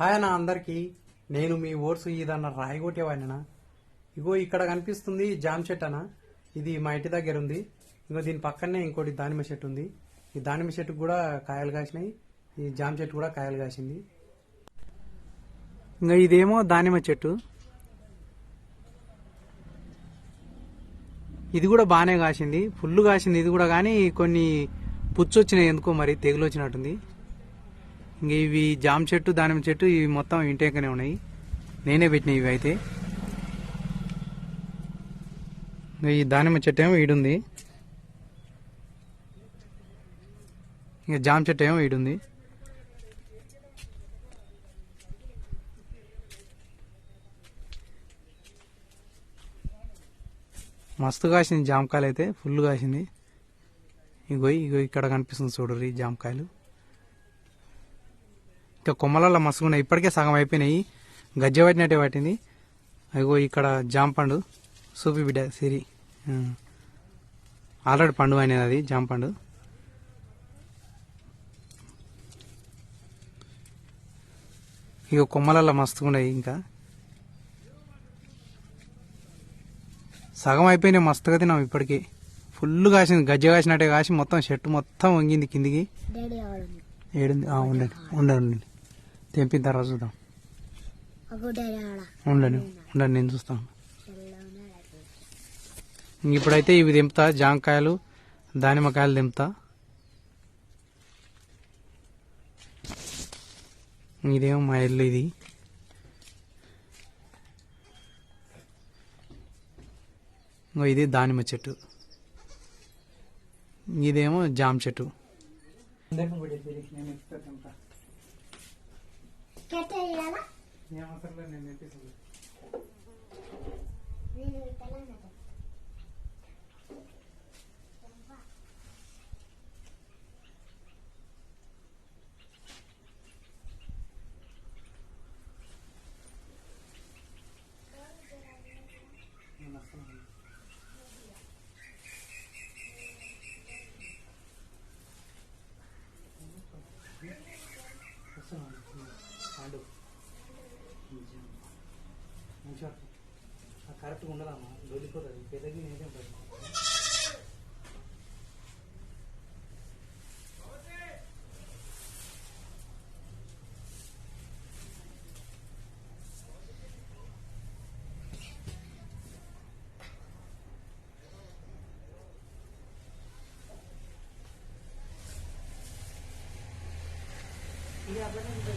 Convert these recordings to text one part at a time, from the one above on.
Hi అన్న అందరికీ. నేను మీ ఓట్స్ ఇదన్న రాయగొట్టేవాడినా ఇగో ఇక్కడ కనిపిస్తుంది జామ చెట్టు అన్న. ఇది మా ఇంటి దగ్గర ఉంది. ఇంకో దీని పక్కనే ఇంకోటి దానిమ్మ చెట్టు ఉంది. ఈ దానిమ్మ చెట్టుకు కూడా కాయలు కాసినాయి. ఈ జామ చెట్టు కూడా కాయలు కాసింది. ఇంకా ఇదేమో దానిమ్మ చెట్టు. ఇది కూడా బాగానే కాసింది. ఫుల్ కాసింది ఇది కూడా కానీ కొన్ని పుచ్చు వచ్చినాయి ఎందుకో మరి తెగులు వచ్చినట్టుంది ఇంక ఇవి జామ చెట్టు దానిమ్మ చెట్టు ఇవి మొత్తం ఇంటేకనే ఉన్నాయి. నేనే పెట్టిన ఇవి అయితే. ఈ దానిమ్మ చెట్టు ఏమో ఈడుంది. ఇంకా జామ చెట్టు ఏమో ఈడుంది. మస్తు కాసింది జామకాయలు అయితే ఫుల్ కాసింది. ఇగో ఇగో ఇక్కడ కనిపిస్తుంది చూడరు ఈ జామకాయలు. ఇంకా కొమ్మలలో మస్తుకున్నాయి ఇప్పటికే సగం అయిపోయినాయి. గజ్జె పట్టినట్టే పట్టింది. అగో ఇక్కడ జామ పండు సూపి బిడ్డ సిరి. ఆల్రెడీ పండు అనేది అది జామ పండు. ఇక కొమ్మలలో మస్తుకున్నాయి ఇంకా. సగం అయిపోయినాయి మస్తుగా తిన్నాం ఇప్పటికి. ఫుల్ కాసింది గజ్జె కాసినట్టే కాసి మొత్తం షర్ట్ మొత్తం వంగింది కిందికి. ఏడుంది? ఉండండి ఉండండి. తెంపిన తర్వాత చూద్దాం. ఉండండి ఉండండి నేను చూస్తాను. ఇప్పుడైతే ఇవి తెంపుతా జామకాయలు దానిమ్మకాయలు తెంపుతా. ఇదేమో మా ఇల్లు ఇది. ఇంకో ఇది దానిమ్మ చెట్టు. ఇదేమో జామ చెట్టు. ¿Qué te llama? Me llama a hacerlo en el mente. Dime, Thank you. పెట్టాలన్నది కరెక్ట్గా ఉండదమ్మా దొరికిపోతుంది పెద్దకి నేనే రెండు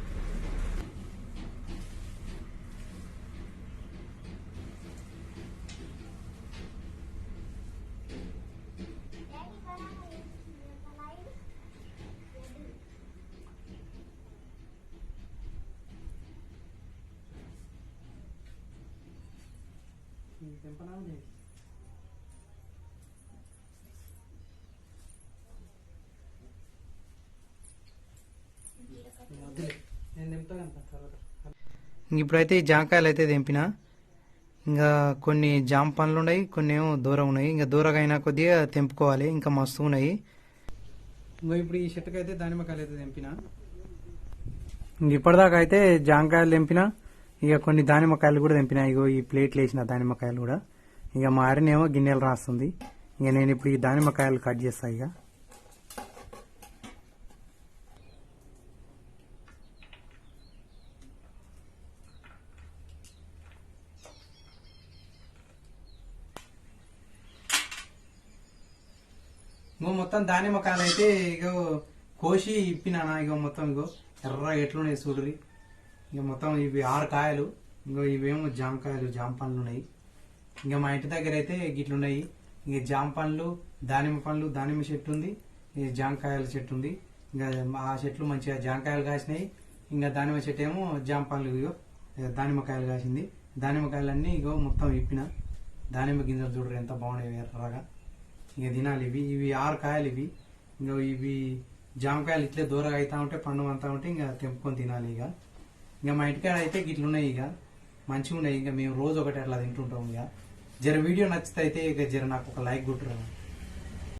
ఇప్పుడైతే ఈ జామకాయలు అయితే తెంపిన. ఇంకా కొన్ని జామ పండ్లు ఉన్నాయి కొన్ని ఏమో దూరం ఉన్నాయి. ఇంకా దూరంగా అయినా కొద్దిగా తెంపుకోవాలి ఇంకా మస్తు ఉన్నాయి. ఇంకా ఇప్పుడు ఈ చెట్టుకు అయితే దానిమ్మకాయలు అయితే తెంపిన. ఇంక ఇప్పటిదాకా అయితే జామకాయలు తెంపిన. ఇక కొన్ని దానిమ్మకాయలు కూడా తెంపినాయి ఇగో ఈ ప్లేట్లు వేసిన దానిమ్మకాయలు కూడా. ఇక మా ఆరినేమో గిన్నెలు రాస్తుంది. ఇక నేను ఇప్పుడు ఈ దానిమ్మకాయలు కట్ చేస్తా ఇక. ఇంకో మొత్తం దానిమ్మకాయలు అయితే ఇగో కోసి ఇప్పినానా ఇగో మొత్తం ఇగో. ఎర్ర ఎట్లున్నాయి చూడరి ఇక మొత్తం ఇవి ఆరు కాయలు ఇంకా ఇవేమో జామకాయలు జామ పండ్లు ఉన్నాయి. ఇంకా మా ఇంటి దగ్గర అయితే గిట్లున్నాయి. ఇంకా జామ పండ్లు దానిమ్మ పండ్లు దానిమ్మ చెట్టు ఉంది. జామకాయల చెట్టు ఉంది. ఇంకా ఆ చెట్లు మంచిగా జామకాయలు కాసినాయి. ఇంకా దానిమ్మ చెట్టు ఏమో జామ పండ్లు ఇగో దానిమ్మకాయలు కాసింది. దానిమ్మకాయలన్నీ ఇగో మొత్తం ఇప్పిన దానిమ్మ గింజలు చూడరు ఎంత బాగున్నాయి ఎర్రగా. ఇంకా తినాలి ఇవి. ఇవి ఆరు కాయలు ఇవి. ఇంకా ఇవి జామకాయలు ఇట్లే దూరంగా అవుతా ఉంటే పండు అంతా ఉంటే ఇంకా తెంపుకొని తినాలి ఇక. ఇంకా మా ఇంటికాడ అయితే గిట్లున్నాయి ఇక. మంచిగా ఉన్నాయి ఇంకా మేము రోజు ఒకటి అట్లా తింటుంటాం ఇక. జర వీడియో నచ్చితే అయితే ఇక జర నాకు ఒక లైక్ కొట్టురా.